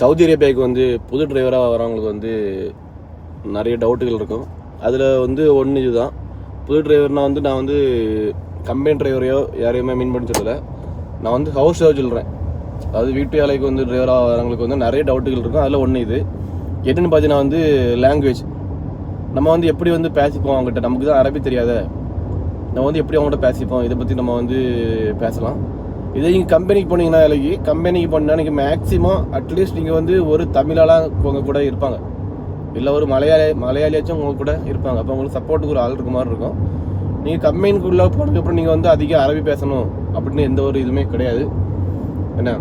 Saudi அரேபியாவுக்கு வந்து புது டிரைவராக வரவங்களுக்கு வந்து நிறைய டவுட்டுகள் இருக்கும். அதில் வந்து ஒன்று இதுதான். புது டிரைவர்னால் வந்து நான் வந்து கம்பெனி டிரைவரையோ யாரையுமே மீன் பண்ணி சொல்லலை நான் வந்து ஹவுஸ் டிரைவர் சொல்கிறேன் அதாவது வீட்டு வேலைக்கு வந்து டிரைவராக வரவங்களுக்கு வந்து நிறைய டவுட்டுகள் இருக்கும். அதில் ஒன்று இது. என்னென்னு பார்த்தீங்கன்னா வந்து லாங்குவேஜ் நம்ம வந்து எப்படி வந்து பேசிப்போம் அவங்ககிட்ட? நமக்கு தான் அரபி தெரியாத. நம்ம வந்து எப்படி அவங்கள்ட்ட பேசிப்போம்? இதை பற்றி நம்ம வந்து பேசலாம். இதே நீங்கள் கம்பெனிக்கு போனீங்கன்னா வேலைக்கு கம்பெனிக்கு போனீங்கன்னா நீங்கள் மேக்ஸிமம் அட்லீஸ்ட் நீங்கள் வந்து ஒரு தமிழாலாம் உங்கள் கூட இருப்பாங்க. இல்லை ஒரு மலையாளி மலையாளியாச்சும் உங்கள் கூட இருப்பாங்க. அப்போ உங்களுக்கு சப்போர்ட்டுக்கு ஒரு ஆள் இருக்க மாதிரி இருக்கும். நீங்கள் கம்பெனிக்குள்ளே போனதுக்கப்புறம் நீங்கள் வந்து அதிக அரபி பேசணும் அப்படின்னு எந்த ஒரு இதுவுமே கிடையாது. என்ன?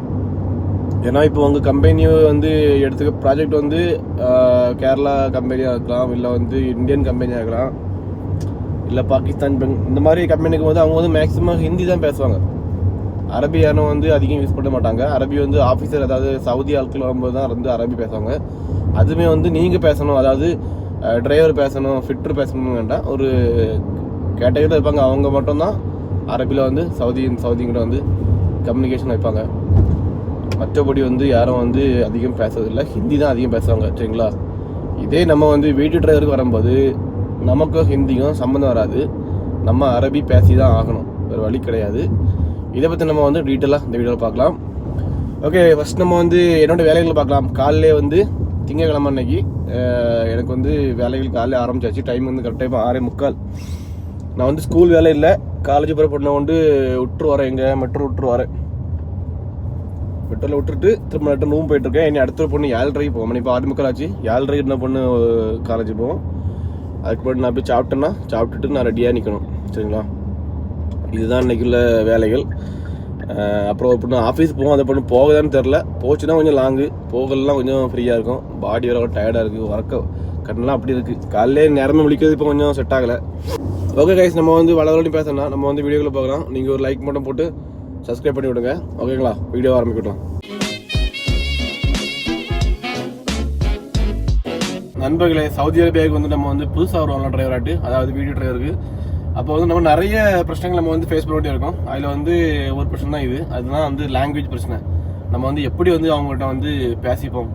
ஏன்னா இப்போ உங்கள் கம்பெனி வந்து எடுத்துக்க ப்ராஜெக்ட் வந்து கேரளா கம்பெனியாக இருக்கலாம் இல்லை வந்து இந்தியன் கம்பெனியாக இருக்கலாம் இல்லை பாகிஸ்தான் இந்த மாதிரி கம்பெனிக்கு வந்து அவங்க வந்து மேக்ஸிமம் ஹிந்தி தான் பேசுவாங்க. அரபி யாரும் வந்து அதிகம் யூஸ் பண்ண மாட்டாங்க. அரபி வந்து ஆஃபீஸர் அதாவது சவுதி ஆட்கள் வரும்போது தான் வந்து அரபி பேசுவாங்க. அதுவுமே வந்து நீங்கள் பேசணும் அதாவது டிரைவர் பேசணும் ஃபிட்டர் பேசணும் வேண்டாம் ஒரு கேட்டகரியில் இருப்பாங்க. அவங்க மட்டும்தான் அரபியில் வந்து சவுதி சவுதிங்கிட்ட வந்து கம்யூனிகேஷன் வைப்பாங்க. மற்றபடி வந்து யாரும் வந்து அதிகம் பேசுறதில்ல. ஹிந்தி தான் அதிகம் பேசுவாங்க சரிங்களா? இதே நம்ம வந்து வீட்டு டிரைவருக்கு வரும்போது நமக்கும் ஹிந்திக்கும் சம்மந்தம் வராது. நம்ம அரபி பேசி தான் ஆகணும். வேறு வழி கிடையாது. இதை பற்றி நம்ம வந்து டீட்டெயிலாக இந்த வீடியோவில் பார்க்கலாம். ஓகே ஃபஸ்ட் நம்ம வந்து என்னோடய வேலைகளை பார்க்கலாம். காலையிலே வந்து திங்கக்கிழமை அன்னைக்கு எனக்கு வந்து வேலைகள் காலையில் ஆரம்பிச்சாச்சு. டைம் வந்து கரெக்ட் டைம் ஆறே முக்கால். நான் வந்து ஸ்கூல் வேலை இல்லை. காலேஜ் போகிற பொண்ணை கொண்டு விட்டுரு வரேன் எங்கே? மெட்ரோ விட்டுரு வரேன் மெட்ரோவில் விட்டுட்டு திரும்ப நட்டு ரூம் போயிட்டுருக்கேன். இனி அடுத்த ஒரு பொண்ணு ஏழ்ரைக்கு போவோம். இப்போ ஆறு முக்கால் ஆச்சு. ஏழ்ரைக்கு என்ன பொண்ணு காலேஜ் போவோம். அதுக்கு போய்ட்டு நான் போய் சாப்பிட்டேன்னா சாப்பிட்டுட்டு நான் ரெடியாக நிற்கணும் சரிங்களா? இதுதான் இன்னைக்குள்ள வேலைகள். அப்புறம் ஒரு பொண்ணு ஆஃபீஸ் போவோம் அதை பொண்ணு போகுதான்னு தெரில போச்சுன்னா கொஞ்சம் லாங்கு போகலாம் கொஞ்சம் ஃப்ரீயாக இருக்கும். பாடி வர டயர்டாக இருக்குது ஒர்க்க கண்ணெலாம் அப்படி இருக்குது காலையிலே நேரமே முடிக்கிறது இப்போ கொஞ்சம் செட் ஆகலை. ஓகே கைஸ் நம்ம வந்து வளவழி பேசணும்னா நம்ம வந்து வீடியோக்குள்ளே பார்க்கலாம் நீங்கள் ஒரு லைக் மட்டும் போட்டு சப்ஸ்கிரைப் பண்ணி விடுங்க. ஓகேங்களா வீடியோ ஆரம்பிக்கட்டும். நண்பர்களே சவுதி அரேபியாவுக்கு வந்து நம்ம வந்து புதுசாக வருவோம்ல டிரைவராட்டு அதாவது வீடியோ டிரைவருக்கு அப்போ வந்து நம்ம நிறைய பிரச்சனைகள் நம்ம வந்து ஃபேஸ் பண்ண இருக்கோம். அதில் வந்து ஒரு பிரச்சனை தான் இது. அதுதான் வந்து லாங்குவேஜ் பிரச்சனை. நம்ம வந்து எப்படி வந்து அவங்கள்ட்ட வந்து பேசிப்போம்?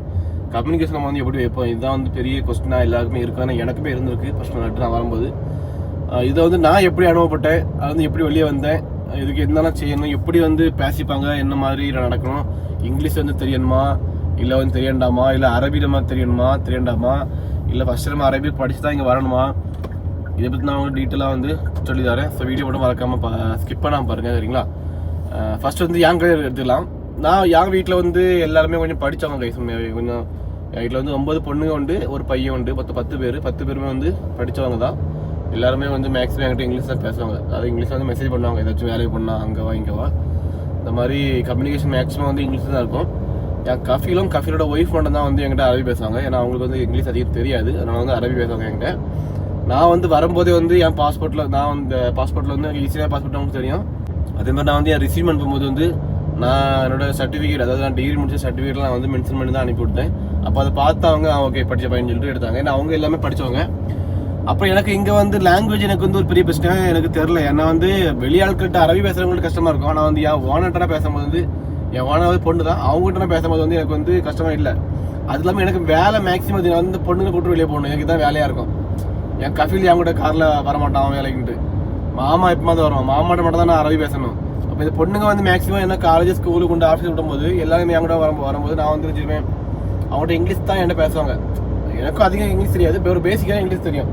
கம்யூனிகேஷன் நம்ம வந்து எப்படி வைப்போம்? இதுதான் வந்து பெரிய கொஸ்டினாக எல்லாருக்குமே ஆனால் எனக்குமே இருந்திருக்கு. ஃபர்ஸ்ட் நட்டு நான் வரும்போது. இதை வந்து நான் எப்படி அனுபவப்பட்டேன்? அது வந்து எப்படி வெளியே வந்தேன்? இதுக்கு என்னென்ன செய்யணும்? எப்படி வந்து பேசிப்பாங்க? என்ன மாதிரி நடக்கணும்? இங்கிலீஷ் வந்து தெரியணுமா? இல்லை வந்து தெரியண்டாமா? இல்லை அரபி நம்ம தெரியணுமா தெரியண்டாமா? இல்லை ஃபஸ்ட்டு நம்ம அரபி படித்து தான் இங்கே வரணுமா? இதை பற்றி நான் உங்களுக்கு டீட்டெயிலாக வந்து சொல்லி தரேன் ஸோ வீடியோ மட்டும் மறக்காமல் ஸ்கிப் பண்ணாமல் பாருங்கள் சரிங்களா? ஃபர்ஸ்ட் வந்து என் கையில் எடுத்துக்கலாம். நான் என் வீட்டில் வந்து எல்லாருமே கொஞ்சம் படித்தவங்க கை கொஞ்சம் வீட்டில் வந்து ஒம்பது பொண்ணுங்க உண்டு ஒரு பையன் உண்டு பத்து பத்து பேர். பத்து பேருமே வந்து படித்தவங்க தான். எல்லாருமே வந்து மேக்ஸிமம் என்கிட்ட இங்கிலீஷ் தான் பேசுவாங்க. அதாவது இங்கிலீஷ் வந்து மெசேஜ் பண்ணுவாங்க. ஏதாச்சும் வேலைக்கு பண்ணா அங்கே வா இந்த மாதிரி கம்யூனிகேஷன் மேக்ஸிமம் வந்து இங்கிலீஷ் தான் இருக்கும். என் கஃபிலும் கஃபிலோட ஒய்ஃப் மட்டும் தான் வந்து என்கிட்ட அரபி பேசுவாங்க. ஏன்னா அவங்களுக்கு வந்து இங்கிலீஷ் அதிகம் தெரியாது. அதனால வந்து அரபி பேசுவாங்க என்கிட்ட. நான் வந்து வரும்போதே வந்து என் பாஸ்போர்ட்டில் நான் அந்த பாஸ்போர்ட்டில் வந்து ஈஸியாக பாஸ்போர்ட் அவங்களுக்கு தெரியும். அதே மாதிரி நான் வந்து என் ரிசீவ் அனுப்பும்போது வந்து நான் என்னோட சர்டிஃபிகேட் அதாவது நான் டிகிரி முடிச்ச சர்டிஃபிகேட்லாம் வந்து மென்ஷன் பண்ணி தான் அனுப்பி விட்டேன் அப்போ அதை பார்த்து அவங்க ஓகே படித்த பையன் சொல்லிட்டு எடுத்தாங்க. ஏன்னா அவங்க எல்லாமே படிச்சவங்க. அப்புறம் எனக்கு இங்கே வந்து லாங்குவேஜ் எனக்கு வந்து ஒரு பெரிய பிரச்சனை எனக்கு தெரில ஏன்னா வந்து வெளியாள்கிட்ட அரபி பேசுகிறவங்களுக்கு கஷ்டமாக இருக்கும். ஆனால் வந்து என் ஓனர்ட்டாக பேசும்போது வந்து என் ஓனர் பொண்ணு தான். அவங்ககிட்ட நான் பேசும்போது வந்து எனக்கு வந்து கஷ்டமாக இல்லை. அது இல்லாமல் எனக்கு வேலை மேக்ஸிமம் வந்து பொண்ணுங்க கூட்டு வெளியே போகணும். எனக்கு தான் வேலையாக இருக்கும். என் கஃபீல் என் கூட காரில் வரமாட்டான் அவன் வேலைக்குன்ட்டு. மாமா எப்பமாவது வருவான். மாமாட்ட மட்டும் தான் நான் அரபி பேசணும். அப்போ இந்த பொண்ணுங்க வந்து மேக்ஸிமம் என்ன காலேஜ் ஸ்கூலுக்கு கொண்டு ஆஃபீஸ் விடும்போது எல்லாருமே என் கூட வரும் வரும்போது நான் வந்து வச்சுருவேன் அவங்கள்ட்ட இங்கிலீஷ் தான் என்கிட்ட பேசுவாங்க. எனக்கும் அதிகம் இங்கிலீஷ் தெரியாது. இப்போ ஒரு பேசிக்காக இங்கிலீஷ் தெரியும்.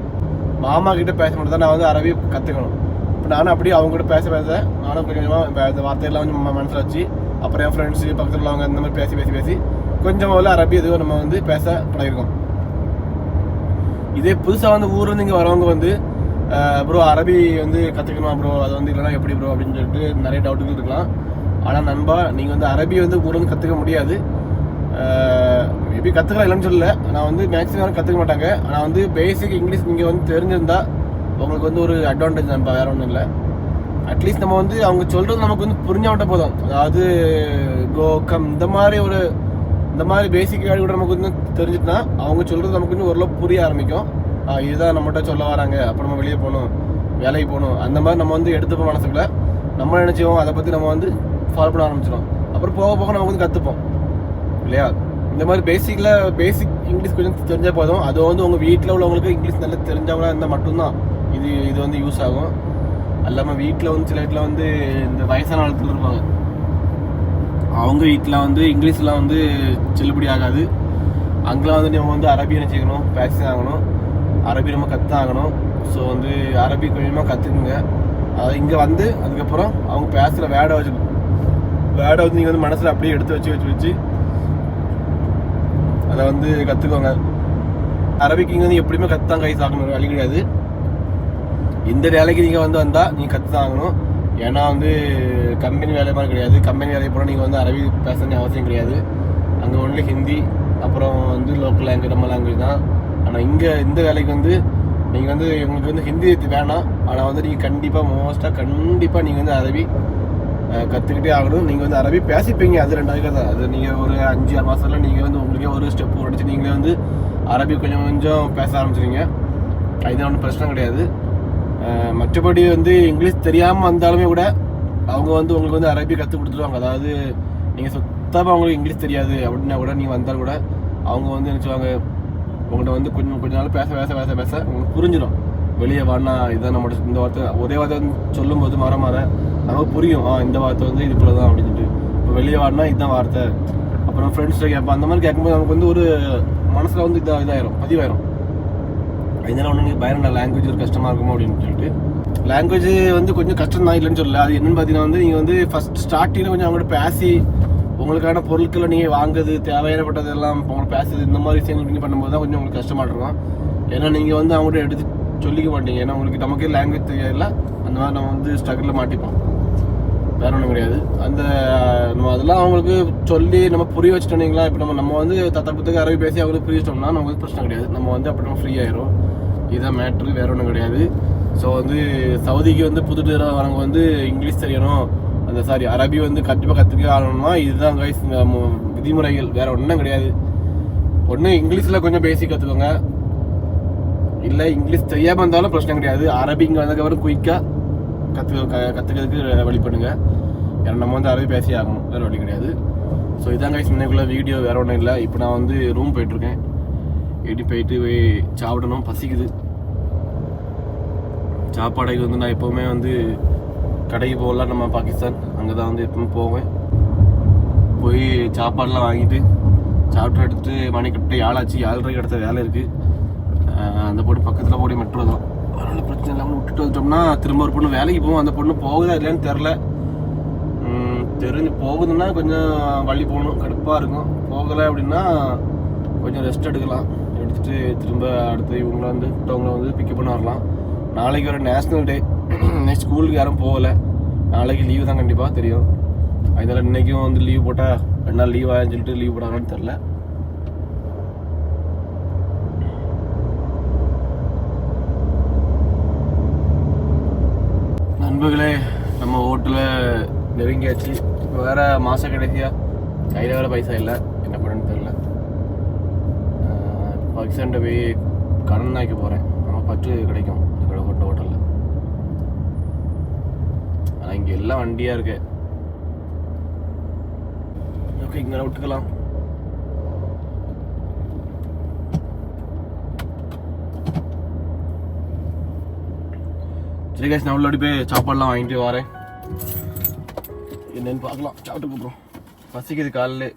மாமா கிட்ட பேச மட்டும் தான் நான் வந்து அரபி கற்றுக்கணும் இப்போ நானும் அப்படியே அவங்க கூட பேச பேச நானும் கொஞ்சம் கொஞ்சமாக இந்த வார்த்தையெல்லாம் கொஞ்சம் ம- வச்சு அப்புறம் என் ஃப்ரெண்ட்ஸு பக்கத்தில் உள்ளவங்க இந்த மாதிரி பேசி பேசி பேசி கொஞ்சம் முதல்ல அரபி எதுவும் நம்ம வந்து பேச பழகிருக்கோம். இதே புதுசாக வந்து ஊர்லேருந்து இங்கே வரவங்க வந்து ப்ரோ அரபி வந்து கற்றுக்கணுமா ப்ரோ அது வந்து இல்லைனா எப்படி ப்ரோ அப்படின்னு சொல்லிட்டு நிறைய டவுட்டுகள் இருக்கலாம். ஆனால் நண்பா நீங்கள் வந்து அரபி வந்து ஊர்லேருந்து கற்றுக்க முடியாது. மேபி கற்றுக்கலாம் இல்லைன்னு சொல்லல. நான் வந்து மேக்ஸிமம் கற்றுக்க மாட்டாங்க. ஆனால் வந்து பேசிக் இங்கிலீஷ் நீங்கள் வந்து தெரிஞ்சிருந்தா உங்களுக்கு வந்து ஒரு அட்வான்டேஜ் நண்பா. வேறு ஒன்றும் இல்லை. அட்லீஸ்ட் நம்ம வந்து அவங்க சொல்கிறது நமக்கு வந்து புரிஞ்சாவிட்ட போதும். அதாவது கோ கம் இந்த மாதிரி ஒரு இந்த மாதிரி பேசிக் வேர்டு கூட நமக்கு வந்து தெரிஞ்சுட்டுனா அவங்க சொல்கிறது நமக்கு வந்து ஓரளவு புரிய ஆரம்பிக்கும். இதுதான் நம்மகிட்ட சொல்ல வராங்க. அப்புறம் நம்ம வெளியே போகணும். வேலைக்கு போகணும். அந்த மாதிரி நம்ம வந்து எடுத்துப்போம் மனசுக்குள்ள. நம்ம நினச்சிவோம் அதை பற்றி நம்ம வந்து ஃபாலோ பண்ண ஆரம்பிச்சிடும் அப்புறம் போக போக நம்ம வந்து கற்றுப்போம் இல்லையா? இந்த மாதிரி பேசிக்கில் பேசிக் இங்கிலீஷ் கொஞ்சம் தெரிஞ்சால் போதும். அது வந்து உங்கள் வீட்டில் உள்ளவங்களுக்கு இங்கிலீஷ் நல்லா தெரிஞ்சவங்களாக இருந்தால் மட்டும்தான் இது இது வந்து யூஸ் ஆகும். அல்லாமல் வீட்டில் வந்து சில வீட்டில் வந்து இந்த வயசான ஆட்கள் இருப்பாங்க. அவங்க வீட்டில் வந்து இங்கிலீஷ்லாம் வந்து செல்லுபடி ஆகாது. அங்கெல்லாம் வந்து நம்ம வந்து அரபி நினச்சிக்கணும் செய்யணும்? ஆகணும். அரபி நம்ம கற்றாகணும் ஸோ வந்து அரபி கொஞ்சமாக கற்றுக்குங்க அது இங்கே வந்து அதுக்கப்புறம் அவங்க பேசுகிற வேடை வச்சு வேடை வந்து நீங்கள் வந்து மனசில் அப்படியே எடுத்து வச்சு வச்சு வச்சு அதை வந்து கற்றுக்கோங்க அரபிக்கு இங்கே வந்து எப்படியுமே கற்றுதான் கை சாக்கணும் வழி கிடையாது. இந்த வேலைக்கு நீங்கள் வந்து வந்தால் நீங்கள் கற்று தான் ஆகணும். ஏன்னா வந்து கம்பெனி வேலை மாதிரி கிடையாது. கம்பெனி வேலையை போனால் நீங்கள் வந்து அரபி பேசணும் அவசியம் கிடையாது. அங்கே ஒன்லி ஹிந்தி அப்புறம் வந்து லோக்கல் லாங்குவேஜ் நம்ம லாங்குவேஜ் தான். ஆனால் இங்கே இந்த வேலைக்கு வந்து நீங்கள் வந்து உங்களுக்கு வந்து ஹிந்தி வேணாம். ஆனால் வந்து நீங்கள் கண்டிப்பாக மோஸ்ட்டாக கண்டிப்பாக நீங்கள் வந்து அரபி கற்றுக்கிட்டே ஆகணும். நீங்கள் வந்து அரபி பேசிப்பீங்க. அது ரெண்டாவது தான். அது நீங்கள் ஒரு அஞ்சு ஆறு மாதத்தில் நீங்கள் வந்து உங்களுக்கே ஒரு ஸ்டெப் உடச்சி நீங்களே வந்து அரபி கொஞ்சம் கொஞ்சம் பேச ஆரம்பிச்சிருங்க அது ஒன்றும் பிரச்சனை கிடையாது. மற்றபடி வந்து இங்கிலீஷ் தெரியாமல் வந்தாலுமே கூட அவங்க வந்து உங்களுக்கு வந்து அரபி கற்றுக் கொடுத்துருவாங்க. அதாவது நீங்கள் சுத்தமாக அவங்களுக்கு இங்கிலீஷ் தெரியாது அப்படின்னா கூட நீங்கள் வந்தால் கூட அவங்க வந்து என்ன உங்கள்கிட்ட வந்து கொஞ்சம் கொஞ்ச நாள் பேச பேச பேச பேச உங்களுக்கு புரிஞ்சிடும் வெளியே வானா இதுதான் நம்மளோட இந்த வார்த்தை ஒரே வார்த்தை வந்து சொல்லும்போது மாற மாற நமக்கு புரியும். ஆ இந்த வார்த்தை வந்து இதுக்குள்ள தான் அப்படின்னு சொல்லிட்டு. இப்போ வெளியே வாடினா இதுதான் வார்த்தை. அப்புறம் ஃப்ரெண்ட்ஸ்கிட்ட கேட்போம் அந்த மாதிரி கேட்கும்போது நமக்கு வந்து ஒரு மனசில் வந்து இதாக இதாயிரும் பதிவாயிரும். இதனால் ஒன்று நீங்கள் பயணம் லாங்குவேஜ் ஒரு கஷ்டமாக இருக்குமோ அப்படின்னு சொல்லிட்டு. லாங்குவேஜ் வந்து கொஞ்சம் கஷ்டம் தான் இல்லைன்னு சொல்லல. அது என்னென்னு பார்த்தீங்கன்னா வந்து நீங்கள் வந்து ஃபஸ்ட் ஸ்டார்டிங்கில் கொஞ்சம் அவங்கள்ட்ட பேசி உங்களுக்கான பொருட்களை நீங்கள் வாங்குறது தேவையானப்பட்டது எல்லாம் பேசுறது இந்த மாதிரி விஷயங்கள் நீங்கள் பண்ணும்போது தான் கொஞ்சம் உங்களுக்கு கஷ்டமாக இருக்கும் ஏன்னா நீங்கள் வந்து அவங்கள்ட்ட எடுத்து சொல்லிக்க மாட்டீங்க. ஏன்னா உங்களுக்கு நமக்கே லாங்குவேஜ் தெரியல அந்த மாதிரி நம்ம வந்து ஸ்ட்ரகிளில் மாட்டிப்போம். வேற ஒன்றும் கிடையாது. அந்த நம்ம அதெல்லாம் அவங்களுக்கு சொல்லி நம்ம புரிய வச்சுட்டோம்னீங்களா இப்போ நம்ம நம்ம வந்து தத்த புத்தக அரபி பேசி அவங்களுக்கு புரிய வச்சிட்டோம்னா நமக்கு பிரச்சனை கிடையாது. நம்ம வந்து அப்படி நம்ம ஃப்ரீ ஆயிரும். இதுதான் மேட்ரு வேற ஒன்றும் கிடையாது. ஸோ வந்து சவுதிக்கு வந்து புது டேரா வரவங்க வந்து இங்கிலீஷ் தெரியணும். அந்த சாரி அரபி வந்து கண்டிப்பாக கற்றுக்க ஆகணும்னா இதுதான் கைஸ் விதிமுறைகள். வேற ஒன்றும் கிடையாது. ஒன்று இங்கிலீஷில் கொஞ்சம் பேசிக் கற்றுக்கோங்க இல்லை இங்கிலீஷ் தெரியாமல் இருந்தாலும் பிரச்சனை கிடையாது. அரபி இங்கே வந்ததுக்கப்புறம் குயிக்காக கற்றுக்க க கற்றுக்கிறதுக்கு வழி பண்ணுங்க. ஏன்னா நம்ம வந்து அரபி பேசி ஆகணும். வேறு வழி கிடையாது. ஸோ இதான் கைஸ் இன்னைக்குள்ள வீடியோ வேற ஒன்றும் இல்லை. இப்போ நான் வந்து ரூம் போயிட்டுருக்கேன் எப்படி போயிட்டு போய் சாப்பிடணும். பசிக்குது. சாப்பாடைக்கு வந்து நான் எப்போவுமே வந்து கடைக்கு போகலாம் நம்ம பாகிஸ்தான். அங்கே தான் வந்து எப்பவுமே போவேன். போய் சாப்பாடெலாம் வாங்கிட்டு சாப்பிட்டு எடுத்துட்டு மணிக்கிட்ட ஏழாச்சு ஏழரைக்கு அடுத்த வேலை இருக்குது அந்த பொண்ணு பக்கத்தில் போய் மெட்ரோ தான். அதனால் பிரச்சனை இல்லாமல் விட்டுட்டு வந்துட்டோம்னா திரும்ப ஒரு பொண்ணு வேலைக்கு போவோம். அந்த பொண்ணு போகுதா இல்லையான்னு தெரில தெரிஞ்சு போகுதுன்னா கொஞ்சம் வழி போகணும். கடுப்பாக இருக்கும். போகலை அப்படின்னா கொஞ்சம் ரெஸ்ட் எடுக்கலாம். எடுத்துட்டு திரும்ப அடுத்து இவங்கள வந்து விட்டவங்கள வந்து பிக்கப் பண்ண வரலாம். நாளைக்கு ஒரு நேஷ்னல் டே நெக்ஸ்ட் ஸ்கூலுக்கு யாரும் போகலை. நாளைக்கு லீவு தான் கண்டிப்பாக தெரியும். அதனால இன்னைக்கும் வந்து லீவ் போட்டால் ரெண்டு நாள் லீவ் ஆகுன்னு சொல்லிட்டு லீவ் போடாங்கன்னு தெரில நண்பர்களே நம்ம ஹோட்டலில் நெருங்கியாச்சு. இப்போ வேற மாதம் கடைசியா கையில் வேறு பைசா இல்லை. என்ன பண்ணுன்னு தெரில பாகிஸ்தான்கிட்ட போய் கடன் ஆக்க போகிறேன் நம்ம பற்று கிடைக்கும் இந்த கடை ஹோட்டல் ஹோட்டலில் ஆனால் இங்கே எல்லாம் வண்டியாக இருக்கு. ஓகே இங்கே விட்டுக்கலாம். சரி கேஸ் நான் உள்ளாடி போய் சாப்பாடுலாம் வாங்கிட்டு வரேன். என்னன்னு பார்க்கலாம். சாப்பிட்டு போகிறோம் பசிக்குது காலையில்.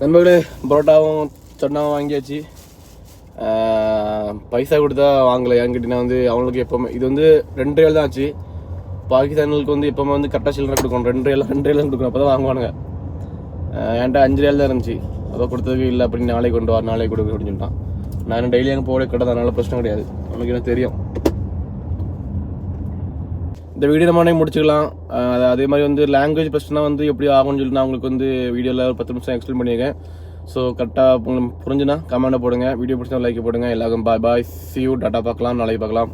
நண்பர்களே பரோட்டாவும் சொன்னாவும் வாங்கியாச்சு. பைசா கொடுத்தா வாங்கலை. ஏன்னு கேட்டிங்கன்னா வந்து அவங்களுக்கு எப்போவுமே இது வந்து ரெண்டு ஏழு தான் ஆச்சு. பாகிஸ்தானுக்கு வந்து எப்போவுமே வந்து கரெக்டாக சில்லறை கொடுக்கணும். ரெண்டு ரேல் ரெண்டு ரேல் கொடுக்கணும். அப்போ தான் வாங்குவானுங்க என்கிட்ட அஞ்சு ஏழு தான் இருந்துச்சு. அப்போ கொடுத்ததுக்கு இல்லை அப்படின்னு நாளைக்கு கொண்டு வா நாளைக்கு கொடுக்க அப்படின்னு சொல்லிட்டான். நான் டெய்லி அங்கே போகல கடை அதனால பிரச்சனை கிடையாது. அவனுக்கு எனக்கு தெரியும். இந்த வீடியோ நம்ம முடிச்சுக்கலாம். அதே மாதிரி வந்து லாங்குவேஜ் பிரச்சனை வந்து எப்படி ஆகும்னு சொல்லி நான் உங்களுக்கு வந்து வீடியோவில் ஒரு பத்து நிமிஷம் எக்ஸ்பிளைன் பண்ணியிருக்கேன் ஸோ கரெக்டாக உங்களுக்கு புரிஞ்சுனா கமெண்ட்டை போடுங்க. வீடியோ பிடிச்சா லைக் போடுங்க. எல்லாருக்கும் பாய் பாய் சி யூ டாட்டா பார்க்கலாம். நாளைக்கு பார்க்கலாம்.